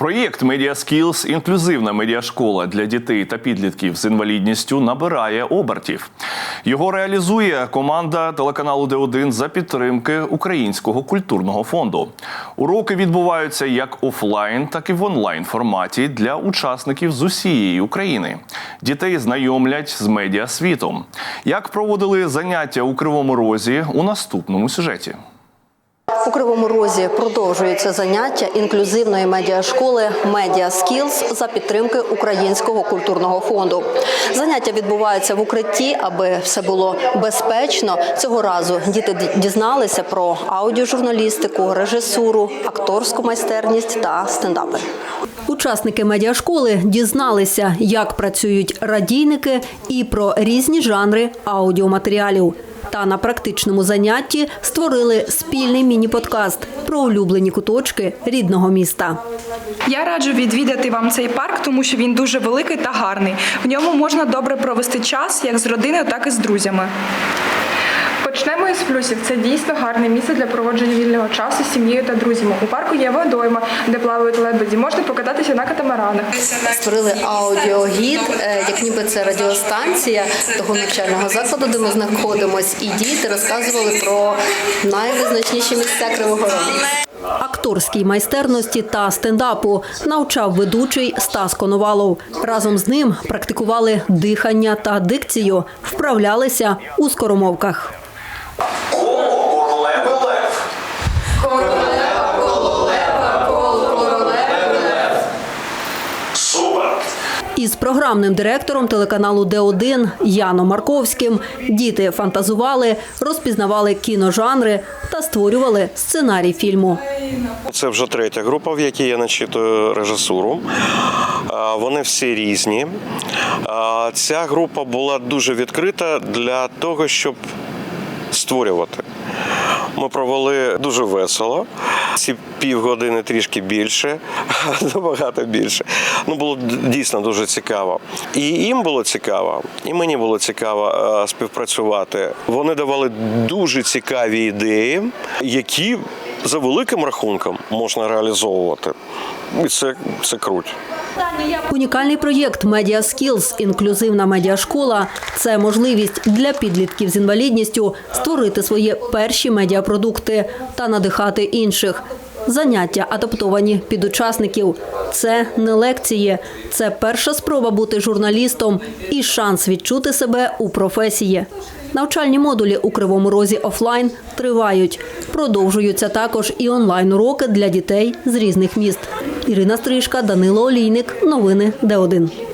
Проєкт Media Skills – інклюзивна медіашкола для дітей та підлітків з інвалідністю набирає обертів. Його реалізує команда телеканалу Д1 за підтримки Українського культурного фонду. Уроки відбуваються як офлайн, так і в онлайн форматі для учасників з усієї України. Дітей знайомлять з медіасвітом. Як проводили заняття у Кривому Розі у наступному сюжеті. У Кривому Розі продовжується заняття інклюзивної медіашколи Media Skills за підтримки Українського культурного фонду. Заняття відбуваються в укритті, аби все було безпечно. Цього разу діти дізналися про аудіожурналістику, режисуру, акторську майстерність та стендапи. Учасники медіашколи дізналися, як працюють радійники і про різні жанри аудіоматеріалів. Та на практичному занятті створили спільний міні-подкаст про улюблені куточки рідного міста. Я раджу відвідати вам цей парк, тому що він дуже великий та гарний. В ньому можна добре провести час як з родиною, так і з друзями. Почнемо із плюсів. Це дійсно гарне місце для проводження вільного часу з сім'єю та друзями. У парку є водойма, де плавають лебеді. Можна покататися на катамаранах. Створили аудіогід, е, як ніби це радіостанція того навчального закладу, де ми знаходимось, і діти розказували про найвизначніші місця Кривого Рогу. Акторській майстерності та стендапу навчав ведучий Стас Коновалов. Разом з ним практикували дихання та дикцію, вправлялися у скоромовках. Із програмним директором телеканалу Д1 Яном Марковським діти фантазували, розпізнавали кіножанри та створювали сценарій фільму. Це вже третя група, в якій я начитую режисуру. Вони всі різні. Ця група була дуже відкрита для того, щоб створювати. Ми провели дуже весело. Ці півгодини трішки більше, набагато більше. Ну було дійсно дуже цікаво. І їм було цікаво, і мені було цікаво е, співпрацювати. Вони давали дуже цікаві ідеї, які за великим рахунком можна реалізовувати. І це, це круть. Унікальний проєкт Media Skills інклюзивна медіашкола це можливість для підлітків з інвалідністю створити свої перші медіапродукти та надихати інших. Заняття адаптовані під учасників. Це не лекції, це перша спроба бути журналістом і шанс відчути себе у професії. Навчальні модулі у Кривому Розі офлайн тривають. Продовжуються також і онлайн-уроки для дітей з різних міст. Ірина Стрижка, Данило Олійник. Новини Д1.